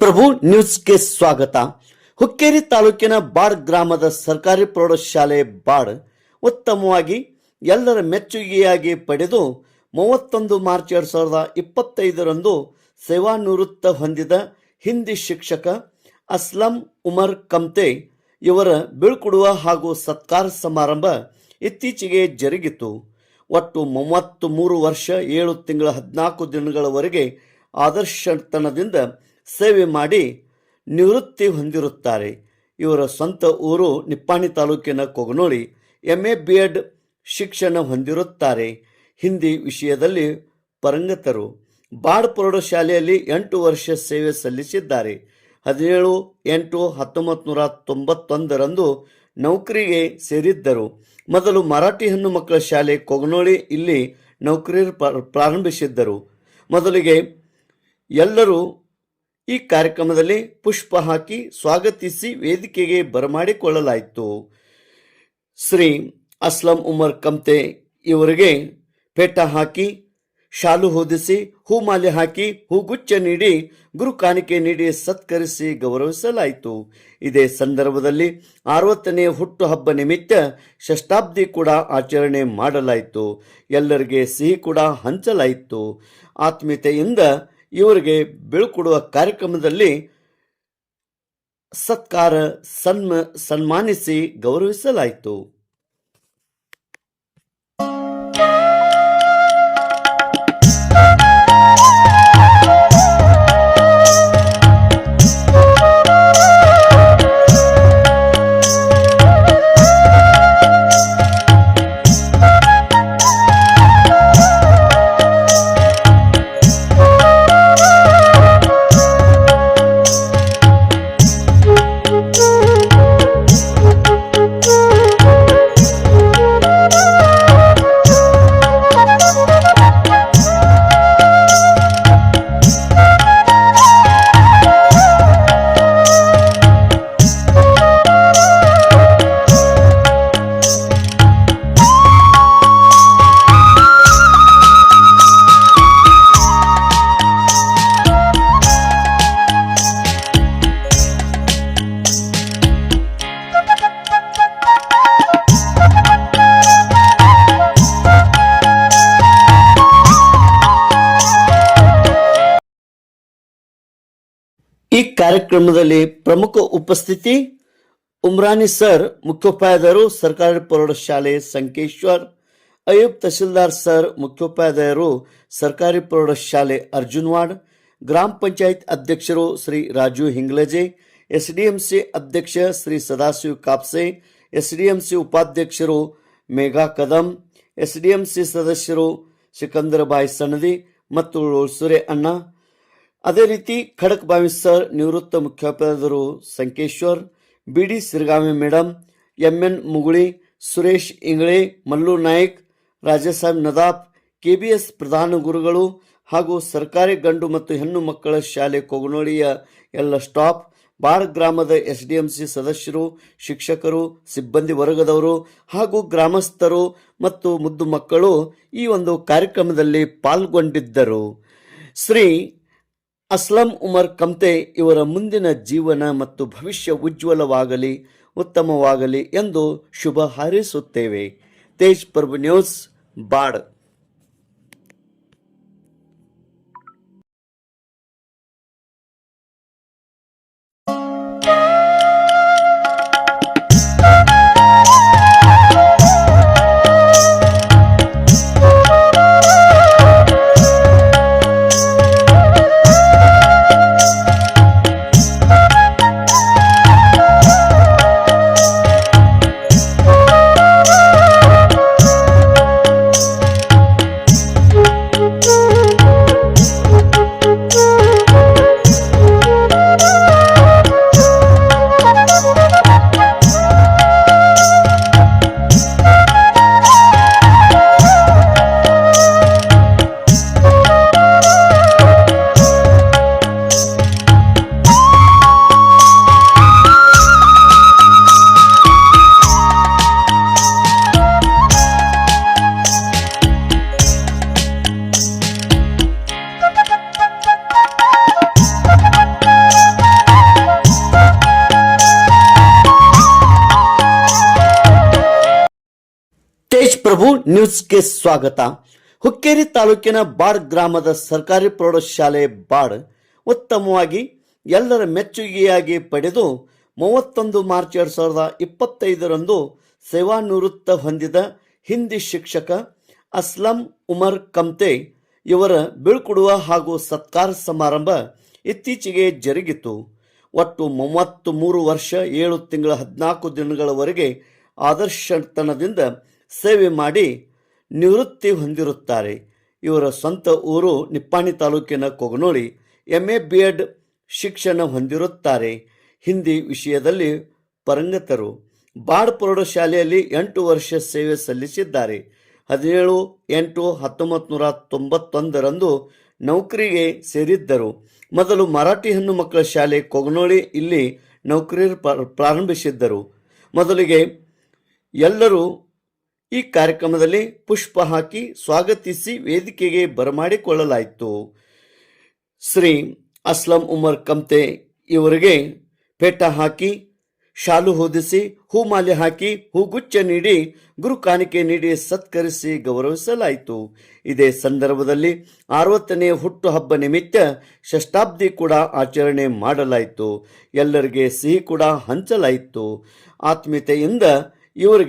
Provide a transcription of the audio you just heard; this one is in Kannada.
ಪ್ರಭು ನ್ಯೂಸ್ಗೆ ಸ್ವಾಗತ. ಹುಕ್ಕೇರಿ ತಾಲೂಕಿನ ಬಾಡ್ ಗ್ರಾಮದ ಸರ್ಕಾರಿ ಪ್ರೌಢಶಾಲೆ ಬಾಡ್ ಉತ್ತಮವಾಗಿ ಎಲ್ಲರ ಮೆಚ್ಚುಗೆಯಾಗಿ ಪಡೆದು ಮೂವತ್ತೊಂದು ಮಾರ್ಚ್ ಎರಡು ಸಾವಿರದ ಇಪ್ಪತ್ತೈದರಂದು ಸೇವಾನಿವೃತ್ತ ಹೊಂದಿದ ಹಿಂದಿ ಶಿಕ್ಷಕ ಅಸ್ಲಂ ಉಮರ್ ಕಮ್ತೆ ಇವರ ಬೀಳ್ಕೊಡುವ ಹಾಗೂ ಸತ್ಕಾರ ಸಮಾರಂಭ ಇತ್ತೀಚೆಗೆ ಜರುಗಿತು. ಒಟ್ಟು ಮೂವತ್ತು ಮೂರು ವರ್ಷ ಏಳು ತಿಂಗಳ ಹದಿನಾಲ್ಕು ದಿನಗಳವರೆಗೆ ಆದರ್ಶತನದಿಂದ ಸೇವೆ ಮಾಡಿ ನಿವೃತ್ತಿ ಹೊಂದಿರುತ್ತಾರೆ. ಇವರ ಸ್ವಂತ ಊರು ನಿಪ್ಪಾಣಿ ತಾಲೂಕಿನ Koganoli M A B Ed ಶಿಕ್ಷಣ ಹೊಂದಿರುತ್ತಾರೆ. ಹಿಂದಿ ವಿಷಯದಲ್ಲಿ ಪರಂಗತರು. ಬಾಡ್ ಪ್ರೌಢಶಾಲೆಯಲ್ಲಿ ಎಂಟು ವರ್ಷ ಸೇವೆ ಸಲ್ಲಿಸಿದ್ದಾರೆ. ಹದಿನೇಳು ಎಂಟು ಹತ್ತೊಂಬತ್ತು ನೂರ ತೊಂಬತ್ತೊಂದರಂದು ನೌಕರಿಗೆ ಸೇರಿದ್ದರು. ಮೊದಲು ಮರಾಠಿ ಹೆಣ್ಣು ಮಕ್ಕಳ ಶಾಲೆ ಕೊಗನೋಳಿ ಇಲ್ಲಿ ನೌಕರಿ ಪ್ರ- ಪ್ರಾರಂಭಿಸಿದ್ದರು. ಮೊದಲಿಗೆ ಎಲ್ಲರೂ ಈ ಕಾರ್ಯಕ್ರಮದಲ್ಲಿ ಪುಷ್ಪ ಹಾಕಿ ಸ್ವಾಗತಿಸಿ ವೇದಿಕೆಗೆ ಬರಮಾಡಿಕೊಳ್ಳಲಾಯಿತು. ಶ್ರೀ ಅಸ್ಲಂ ಉಮರ್ ಕಮ್ತೆ ಇವರಿಗೆ ಪೇಟ ಹಾಕಿ, ಶಾಲು ಹೊದಿಸಿ ಹೂಮಾಲೆ ಹಾಕಿ ಹೂಗುಚ್ಛ ನೀಡಿ, ಗುರು ಕಾಣಿಕೆ ನೀಡಿ ಸತ್ಕರಿಸಿ ಗೌರವಿಸಲಾಯಿತು. ಇದೇ ಸಂದರ್ಭದಲ್ಲಿ ಅರವತ್ತನೇ ಹುಟ್ಟುಹಬ್ಬ ನಿಮಿತ್ತ ಷಷ್ಠಾಬ್ದಿ ಕೂಡ ಆಚರಣೆ ಮಾಡಲಾಯಿತು. ಎಲ್ಲರಿಗೆ ಸಿಹಿ ಕೂಡ ಹಂಚಲಾಯಿತು. ಆತ್ಮೀಯತೆಯಿಂದ ಇವರಿಗೆ ಬೀಳ್ಕೊಡುವ ಕಾರ್ಯಕ್ರಮದಲ್ಲಿ ಸತ್ಕಾರ ಸನ್ಮ ಸನ್ಮಾನಿಸಿ ಗೌರವಿಸಲಾಯಿತು. ಈ ಕಾರ್ಯಕ್ರಮದಲ್ಲಿ ಪ್ರಮುಖ ಉಪಸ್ಥಿತಿ ಉಮ್ರಾನಿ ಸರ್, ಮುಖ್ಯೋಪಾಧ್ಯಾಯರು, ಸರ್ಕಾರಿ ಪ್ರೌಢಶಾಲೆ ಸಂಕೇಶ್ವರ್ ಅಯೂಬ್ ತಹಸೀಲ್ದಾರ್ ಸರ್, ಮುಖ್ಯೋಪಾಧ್ಯಾಯರು, ಸರ್ಕಾರಿ ಪ್ರೌಢಶಾಲೆ ಅರ್ಜುನ್ವಾಡ್, ಗ್ರಾಮ ಪಂಚಾಯತ್ ಅಧ್ಯಕ್ಷರು ಶ್ರೀ ರಾಜು ಹಿಂಗ್ಲಜೆ, ಎಸ್ಡಿಎಂಸಿ ಅಧ್ಯಕ್ಷ ಶ್ರೀ ಸದಾಶಿವ್ ಕಾಪ್ಸೆ, ಎಸ್ಡಿಎಂಸಿ ಉಪಾಧ್ಯಕ್ಷರು ಮೇಘಾ ಕದಂ, ಎಸ್ಡಿಎಂಸಿ ಸದಸ್ಯರು ಸಿಕಂದರಬಾಯಿ ಸನದಿ, ಮತ್ತು ಸುರೇ ಅಣ್ಣ ಅದೇ ರೀತಿ ಖಡಕ್ ಬಾವಿ ಸರ್ ನಿವೃತ್ತ ಮುಖ್ಯೋಪಾಧ್ಯಾಯರು Sankeshwar B D Sirgami madam M N Muguli, Suresh Ingale, Mallu Nayak Rajasab Nadaf, KBS ಪ್ರಧಾನ ಗುರುಗಳು ಹಾಗೂ ಸರ್ಕಾರಿ ಗಂಡು ಮತ್ತು ಹೆಣ್ಣು ಮಕ್ಕಳ ಶಾಲೆ ಕೊಗನೋಳಿಯ ಎಲ್ಲ ಸ್ಟಾಫ್, ಬಾರ್ ಗ್ರಾಮದ ಎಸ್ಡಿಎಂಸಿ ಸದಸ್ಯರು, ಶಿಕ್ಷಕರು, ಸಿಬ್ಬಂದಿ ವರ್ಗದವರು ಹಾಗೂ ಗ್ರಾಮಸ್ಥರು ಮತ್ತು ಮುದ್ದು ಮಕ್ಕಳು ಈ ಒಂದು ಕಾರ್ಯಕ್ರಮದಲ್ಲಿ ಪಾಲ್ಗೊಂಡಿದ್ದರು. ಶ್ರೀ ಅಸ್ಲಂ ಉಮರ್ ಕಮ್ತೆ ಇವರ ಮುಂದಿನ ಜೀವನ ಮತ್ತು ಭವಿಷ್ಯ ಉಜ್ವಲವಾಗಲಿ, ಉತ್ತಮವಾಗಲಿ ಎಂದು ಶುಭ ಹಾರೈಸುತ್ತೇವೆ. ತೇಜ್ ಪ್ರಭು ನ್ಯೂಸ್, ಬಾಡ್. ನ್ಯೂಸ್ಗೆ ಸ್ವಾಗತ. ಹುಕ್ಕೇರಿ ತಾಲೂಕಿನ ಬಾಡ್ ಗ್ರಾಮದ ಸರ್ಕಾರಿ ಪ್ರೌಢಶಾಲೆ ಬಾಡ್ ಉತ್ತಮವಾಗಿ ಎಲ್ಲರ ಮೆಚ್ಚುಗೆಯಾಗಿ ಪಡೆದು ಮೂವತ್ತೊಂದು ಮಾರ್ಚ್ ಎರಡು ಸಾವಿರದ ಇಪ್ಪತ್ತೈದರಂದು ಸೇವಾನಿವೃತ್ತ ಹೊಂದಿದ ಹಿಂದಿ ಶಿಕ್ಷಕ ಅಸ್ಲಂ ಉಮರ್ ಕಮ್ತೆ ಇವರ ಬೀಳ್ಕೊಡುವ ಹಾಗೂ ಸತ್ಕಾರ ಸಮಾರಂಭ ಇತ್ತೀಚೆಗೆ ಜರುಗಿತು. ಒಟ್ಟು ಮೂವತ್ತು ಮೂರು ವರ್ಷ ಏಳು ತಿಂಗಳ ಹದಿನಾಲ್ಕು ದಿನಗಳವರೆಗೆ ಆದರ್ಶತನದಿಂದ ಸೇವೆ ಮಾಡಿ ನಿವೃತ್ತಿ ಹೊಂದಿರುತ್ತಾರೆ. ಇವರ ಸ್ವಂತ ಊರು ನಿಪ್ಪಾಣಿ ತಾಲೂಕಿನ Koganoli M A B Ed ಶಿಕ್ಷಣ ಹೊಂದಿರುತ್ತಾರೆ. ಹಿಂದಿ ವಿಷಯದಲ್ಲಿ ಪರಂಗತರು ಬಾಡ್ ಪ್ರೌಢಶಾಲೆಯಲ್ಲಿ ಎಂಟು ವರ್ಷ ಸೇವೆ ಸಲ್ಲಿಸಿದ್ದಾರೆ. ಹದಿನೇಳು ಎಂಟು ಹತ್ತೊಂಬತ್ತು ನೂರ ತೊಂಬತ್ತೊಂದರಂದು ನೌಕರಿಗೆ ಸೇರಿದ್ದರು. ಮೊದಲು ಮರಾಠಿ ಹೆಣ್ಣು ಮಕ್ಕಳ ಶಾಲೆ ಕೊಗನೋಳಿ ಇಲ್ಲಿ ನೌಕರಿ ಪ್ರ- ಪ್ರಾರಂಭಿಸಿದ್ದರು. ಮೊದಲಿಗೆ ಎಲ್ಲರೂ ಈ ಕಾರ್ಯಕ್ರಮದಲ್ಲಿ ಪುಷ್ಪ ಹಾಕಿ ಸ್ವಾಗತಿಸಿ ವೇದಿಕೆಗೆ ಬರಮಾಡಿಕೊಳ್ಳಲಾಯಿತು. ಶ್ರೀ ಅಸ್ಲಂ ಉಮರ್ ಕಮ್ತೆ ಇವರಿಗೆ ಪೇಟ ಹಾಕಿ, ಶಾಲು ಹೊದಿಸಿ ಹೂಮಾಲೆ ಹಾಕಿ ಹೂಗುಚ್ಚ ನೀಡಿ, ಗುರು ಕಾಣಿಕೆ ನೀಡಿ ಸತ್ಕರಿಸಿ ಗೌರವಿಸಲಾಯಿತು. ಇದೇ ಸಂದರ್ಭದಲ್ಲಿ ಅರವತ್ತನೇ ಹುಟ್ಟುಹಬ್ಬ ನಿಮಿತ್ತ ಷಷ್ಟಾಬ್ದಿ ಕೂಡ ಆಚರಣೆ ಮಾಡಲಾಯಿತು. ಎಲ್ಲರಿಗೆ ಸಿಹಿ ಕೂಡ ಹಂಚಲಾಯಿತು. ಆತ್ಮೀಯತೆಯಿಂದ ಇವರಿಗೆ